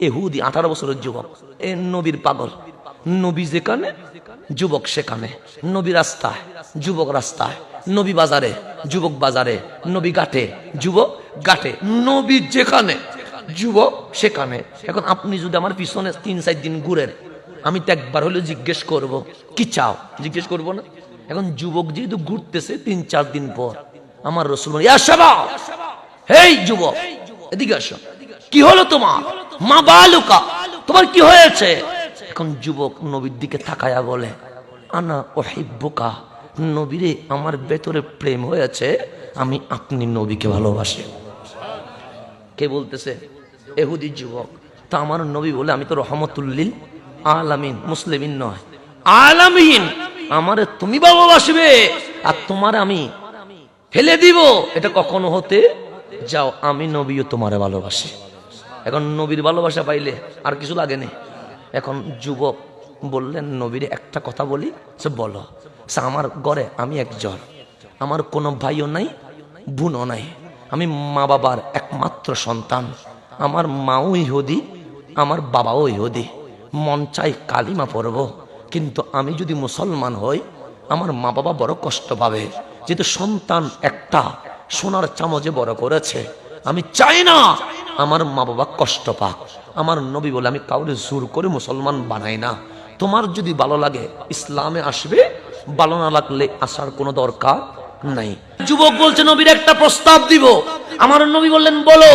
এহুদি আঠারো বছরের যুবক। এ নবীর পাগল। নবী যেখানে, যুবক সেখানে। নবী রাস্তায়, যুবক রাস্তায়। নবী বাজারে, যুবক বাজারে। নবী গাটে যুবক গাটে নবী যেখানে, যুবক সেখানে। এখন আপনি যদি আমার পিছনে তিন, চার দিন ঘুরেন, আমি তো একবার হলে জিজ্ঞেস করব, কি চাও? জিজ্ঞেস করব না? এখন যুবক যেহেতু ঘুরতেছে তিন, চার দিন পর, আমার রসুল হেই যুবক, এদিকে আসো। কি হলো তোমার? মা বালুকা, তোমার কি হয়েছে? এখন যুবক নবীর দিকে তাকায়া বলে, আনা ওহিব্বুকা নবীরে আমার ভেতরে প্রেম হয়েছে, আমি আপনি নবীকে ভালোবাসি। কে বলতেছে? এহুদি যুবক, তা আমার নবী বলে, আমি তো রহমতুল্লিল আলামিন, মুসলিমিন নয়। আলামিন, আমারে তুমি ভালোবাসবে, আর তোমার আমি ফেলে দিব। এটা কখনো হতে? যাও, আমি নবীও তোমারে ভালোবাসি। এখন নবীর ভালোবাসা পাইলে আর কিছু লাগে নেই এখন যুবক বললেন, নবীর একটা কথা বলি, সে বলো, সে আমার ঘরে আমি একজন। আমার কোনো ভাইও নাই, বোনও নাই। আমি মা বাবার একমাত্র সন্তান। আমার মাও ইহুদি, আমার বাবাও ইহুদি। মন চাই কালিমা পড়ব। কিন্তু আমি যদি মুসলমান হই, আমার মা বাবা বড় কষ্ট পাবে। যেহেতু সন্তান একটা, সোনার চামচে বড় করেছে। আমি চাই না আমার মা বাবা কষ্ট পাক। আমার নবী বলে, আমি কাউরে জোর করে মুসলমান বানাই না। তোমার যদি ভালো লাগে, ইসলামে আসবে। ভালো না লাগলে আসার কোনো দরকার নাই। যুবক বলছে, নবীর একটা প্রস্তাব দিব। আমার নবী বললেন, বলো।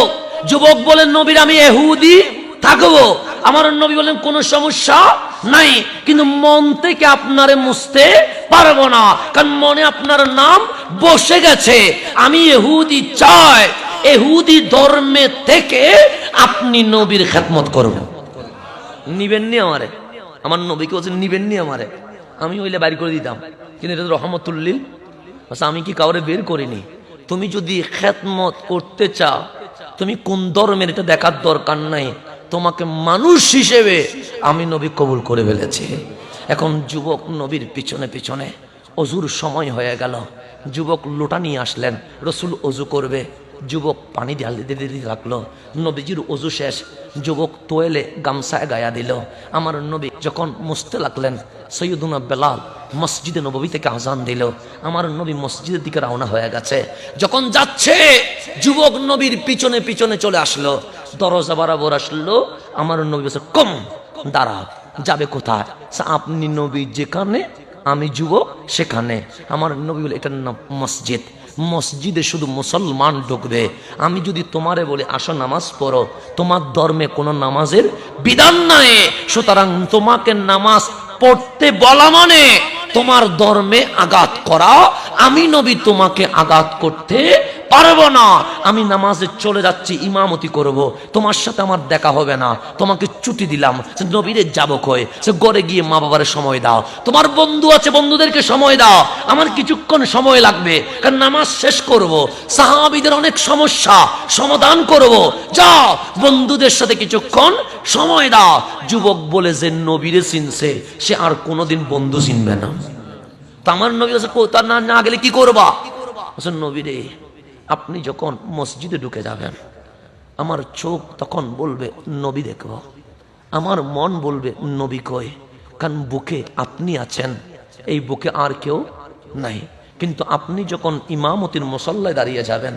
যুবক বলেন নবীর আমি এহুদি, থাকব। আমার নবী বললেন, কোনো সমস্যা নাই, কিন্তু মন থেকে আপনারে মুছতে পারব না, কারণ মনে আপনার নাম বসে গেছে। আমি এহুদি চাই। এহুদি ধর্মে থেকে আপনি নবীর খেদমত করবেন। নিবেননি আমারে? আমার নবীকে বলছেন, নিবেননি আমারে? আমি হইলে বাইর করে দিতাম। কিন্তু এটা রহমতুল্লিল। আমি কি কাউরে বের করিনি? তুমি যদি খেদমত করতে চাও, তুমি কোন ধর্মের এটা দেখার দরকার নাই। তোমাকে মানুষ হিসেবে আমি নবী কবুল করে ফেলেছি। এখন যুবক নবীর পিছনে পিছনে অজুর সময় হয়ে গেল। যুবক লোটা নিয়ে আসলেন, রসুল অজু করবে। যুবক পানি ঢাল দিতে দিতে লাগল নবীজির অজু শেষ। যুবক তোয়েলে গামছায় গায়া দিল। আমার নবী যখন মুছতে লাগলেন, সৈয়দুনা বেলাল মসজিদে নবী থেকে আজান দিল। আমার নবী মসজিদের দিকে রওনা হয়ে গেছে। যখন যাচ্ছে, যুবক নবীর পিছনে পিছনে চলে আসলো। দরজা বরাবর আসলো। আমার নবী বলছে, কম দাঁড়া যাবে কোথায়? আপনি নবী যেখানে, আমি যুবক সেখানে। আমার নবী বলে, এটার নাম মসজিদ। মসজিদে শুধু মুসলমান ঢুকবে। আমি যদি তোমারে বলি, আসো নামাজ পড়ো, তোমার ধর্মে কোনো নামাজের বিধান নাই। সুতরাং তোমাকে নামাজ পড়তে বলা মানে তোমার ধর্মে আঘাত করা। আমি নবী তোমাকে আঘাত করতে পারব না। আমি নামাজে চলে যাচ্ছি ইমামতি করব। তোমার সাথে আমার দেখা হবে না। তোমাকে ছুটি দিলাম। সে নবীরে যাব কয়ে সে গড়ে গিয়ে মা বাবার সময় দাও। তোমার বন্ধু আছে বন্ধুদেরকে সময় দাও। আমার কিছুক্ষণ সময় লাগবে। কারণ নামাজ শেষ করব। সাহাবিদের অনেক সমস্যা। সমাধান করব। যাও বন্ধুদের সাথে কিছুক্ষণ সময় দাও। যুবক বলে যে নবীরে চিনছে। সে আর কোনোদিন বন্ধু চিনবে না। তো আমার নবী বলছে, "কো, তার না না গেলে কি করবা? নবী রে আপনি যখন মসজিদে ঢুকে যাবেন, আমার চোখ তখন বলবে, নবী দেখব। আমার মন বলবে, নবী কই? কারণ বুকে আপনি আছেন, এই বুকে আর কেউ নাই। কিন্তু আপনি যখন ইমামতির মুসল্লায় দাঁড়িয়ে যাবেন,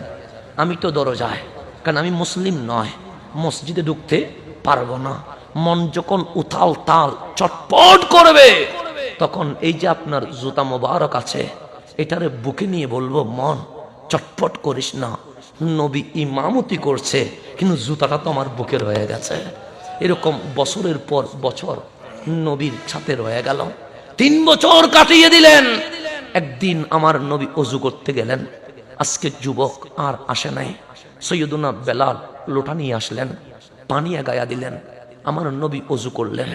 আমি তো দরজায়, কারণ আমি মুসলিম নয়, মসজিদে ঢুকতে পারব না। মন যখন উথাল তাল চটপট করবে, তখন এই যে আপনার জুতা মোবারক আছে, এটারে বুকে নিয়ে বলব, মন চটপট করিস না। নবী ইমামতি করছে, কিন্তু জুতাটা তো আমার বুকে রয়ে গেছে। এরকম বছরের পর বছর নবীর ছাতে রয়ে গেল। তিন বছর কাটিয়ে দিলেন। একদিন আমার নবী অজু করতে গেলেন। আজকে যুবক আর আসে নাই। সৈয়দুনা বেলাল লোটা নিয়ে আসলেন, পানি গায়া দিলেন। আমার নবী অজু করলেন।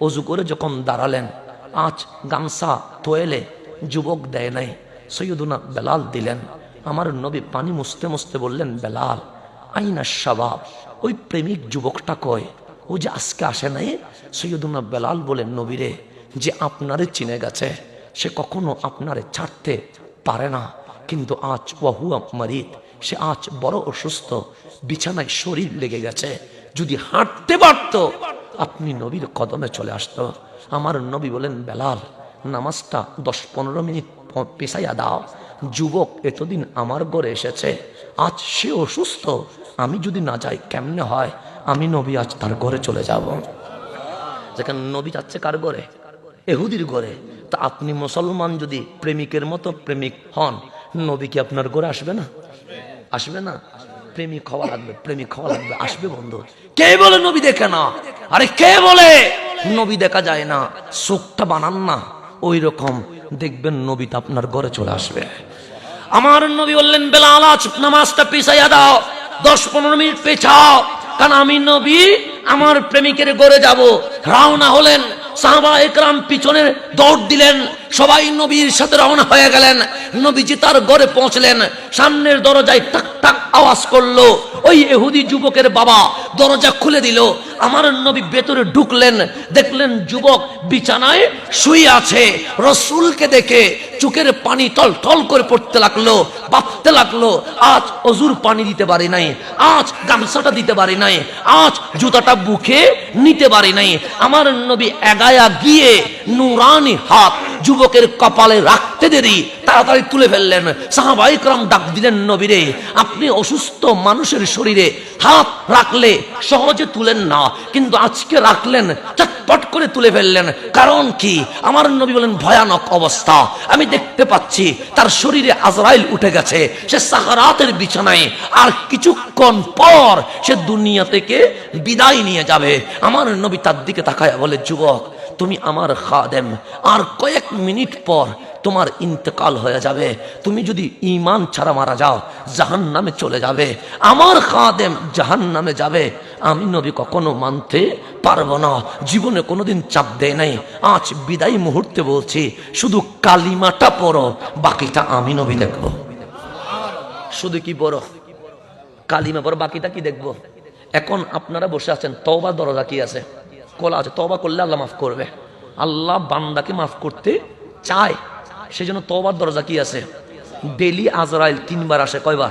অজু করে যখন দাঁড়ালেন, আজ গামছা তোয়েলে যুবক দেয় নাই। সৈয়দুনা বেলাল দিলেন। আমার নবী পানি মুছতে মুছতে বললেন, বেলাল, আইনা শাবাব, ওই প্রেমিক যুবকটা কয়? ও যে আজকে আসে নাই? সৈয়দুনা বেলাল বলেন নবীরে যে আপনারে চিনে গেছে, সে কখনো আপনারে ছাড়তে পারে না। কিন্তু আজ ওয়াহুয়া মারিদ সে আজ বড় অসুস্থ, বিছানায় শরীর লেগে গেছে। যদি হাঁটতে পারতো, আপনি নবীর কদমে চলে আসতো। আমার নবী বলেন, বেলাল, নামাজটা দশ পনেরো মিনিট প- পেছাইয়া দাও। যুবক, এতদিন আমার ঘরে এসেছে। আজ সে অসুস্থ। আমি যদি না যাই, কেমনে হয়? আমি নবী, আজ তার ঘরে চলে যাব। যেখানে নবী যাচ্ছে কার ঘরে? এহুদির ঘরে। তা আপনি মুসলমান যদি প্রেমিকের মতো প্রেমিক হন, নবী কি আপনার ঘরে আসবে না? আসবে না? প্রেমিক হওয়া লাগবে, প্রেমিক হওয়া লাগবে। আসবে বন্ধু। কে বলে নবী দেখে না? আরে কে বলে? নবী দেখা যায় না। চোখটা বানান না। ওই রকম দেখবেন নবী নবীটা আপনার ঘরে চলে আসবে। আমার নবী বললেন, বেলাল, আজ নামাজটা পিছাইয়া দাও, দশ পনেরো মিনিট পেছাও, কারণ আমি নবী, আমার প্রেমিকের গড়ে যাব। রাওনা হলেন সাহাবা একরাম পিছনে দৌড় দিলেন সবাই নবীর সাথে রওনা হয়ে গেলেন। নবীজি তার ঘরে পৌঁছলেন। সামনের দরজায় টাক টাক আওয়াজ করল। ওই এহুদি যুবকের বাবা দরজা খুলে দিল। আমার নবী ভেতরে ঢুকলেন। দেখলেন যুবক বিছানায় শুয়ে আছে। রসুলকে দেখে চোখের পানি টল টল করে পড়তে লাগল ভাবতে লাগল। আজ অজুর পানি দিতে পারি নাই, আজ গামছাটা দিতে পারি নাই, আজ জুতাটা বুকে নিতে পারি নাই। আমার নবী এগায়া গিয়ে নুরানি হাত যুবকের কপালে রাখতে দেরি, তাড়াতাড়ি তুলে ফেললেন। সাহাবাই ক্রম ডাক দিলেন নবীরে, আপনি অসুস্থ মানুষের শরীরে হাত রাখলে সহজে তুলেন না, কিন্তু আজকে রাখলেন, চটপট করে তুলে ফেললেন। কারণ কি? আমার নবী বলেন, ভয়ানক অবস্থা। আমি দেখতে পাচ্ছি, তার শরীরে আজরাইল উঠে গেছে, সে সাহারাতের বিছানায়, আর কিছুক্ষণ পর সে দুনিয়া থেকে বিদায় নিয়ে যাবে। আমার নবী তার দিকে তাকায় বলে, যুবক তুমি আমার খাদেম। আর কয়েক মিনিট পর তোমার ইন্তেকাল হয়ে যাবে। তুমি যদি ইমান ছাড়া মারা যাও জাহান নামে চলে যাবে। আমার খাদেম জাহান নামে যাবে। আমি নবী কখনো মানতে পারব না। জীবনে কোনোদিন চাপ দেয় নাই। আজ বিদায় মুহূর্তে বলছি, শুধু কালিমাটা পড়ো, বাকিটা আমি নবী দেখব। শুধু কি পড়ো? কালিমা পর বাকিটা কি দেখব? এখন আপনারা বসে আছেন তবা দরজা কি আছে? খোলা আছে তবা করলে আল্লাহ মাফ করবে। আল্লাহ বান্দাকে মাফ করতে চায়। সেই জন্য তবার দরজা কি আছে? ডেলি আজরাইল তিনবার আসে, কয়বার?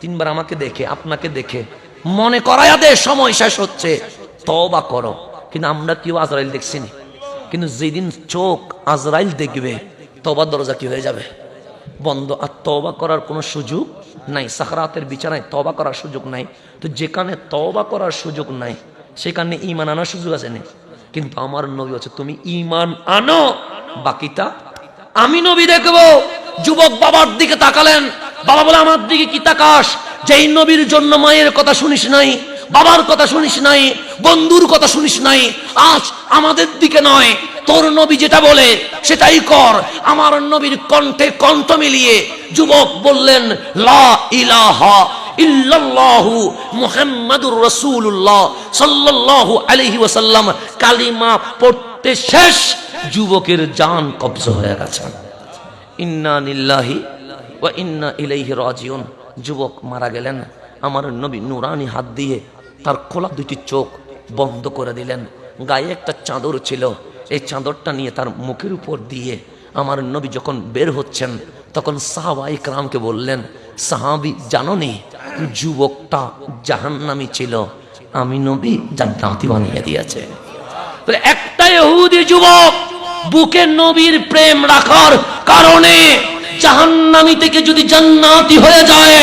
তিনবার আমাকে দেখে, আপনাকে দেখে। মনে করায়া সময় শেষ হচ্ছে। তবা করো। কিন্তু আমরা কেউ আজরাইল দেখছি দেখছিনি কিন্তু যেদিন চোখ আজরাইল দেখবে তবার দরজা কি হয়ে যাবে? বন্ধ, আর তবা করার কোনো সুযোগ নাই। সাখরাতের বিছানায় তবা করার সুযোগ নাই। তো যেখানে তবা করার সুযোগ নাই সেখানে ইমান আনার সুযোগ আছে না। কিন্তু আমার নবী হচ্ছে তুমি ইমান আনো, বাকিটা আমি নবী দেখব। যুবক বাবার দিকে তাকালেন। বাবা বলে, আমার দিকে কি তাকাস? যেই নবীর জন্য মায়ের কথা শুনিস নাই, বাবার কথা শুনিস নাই, বন্ধুর কথা শুনিস নাই, আজ আমাদের দিকে নয়। তোর নবী যেটা বলে, সেটাই কর। আমার নবীর কণ্ঠে কণ্ঠ মিলিয়ে যুবক বললেন, লা ইলাহা ইল্লাল্লাহু মুহাম্মাদুর রাসূলুল্লাহ সাল্লাল্লাহু আলাইহি ওয়াসাল্লাম। কালিমা পড়তে শেষ, যুবকের জান কবজ হয়ে গেছে। ইন্না নিল্লাহি ওয়া ইন্না ইলাইহি রাজিউন। যুবক মারা গেলেন, আমার নবী নুরানি হাত দিয়ে তার খোলা দুটি চোখ বন্ধ করে দিলেন। গায়ে একটা চাদর ছিল, এই চাদরটা নিয়ে তার মুখের উপর দিয়ে আমার নবী যখন বের হচ্ছেন, তখন সাহাবাই রামকে বললেন, সাহাবি জাননি যুবকটা জাহান্নামি ছিল। আমি নবী জান্নাতি বানিয়ে দিয়েছে। একটা ইহুদি যুবক বুকে নবীর প্রেম রাখার কারণে জাহান্নামি থেকে যদি জান্নাতি হয়ে যায়,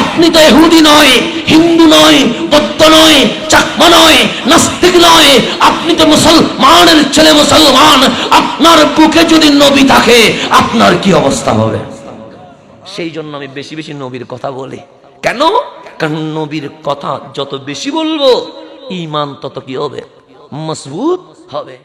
আপনি তো ইহুদি নয়, হিন্দু নয়, বৌদ্ধ নয়, চাকমা নয়, নাস্তিক নয়, আপনি তো মুসলমানের ছেলে মুসলমান, আপনার বুকে যদি নবী থাকে, আপনার কি অবস্থা হবে? সেই জন্য আমি বেশি বেশি নবীর কথা বলি। কেন? কারণ নবীর কথা যত বেশি বলব ইমান তত কি হবে? মজবুত হবে।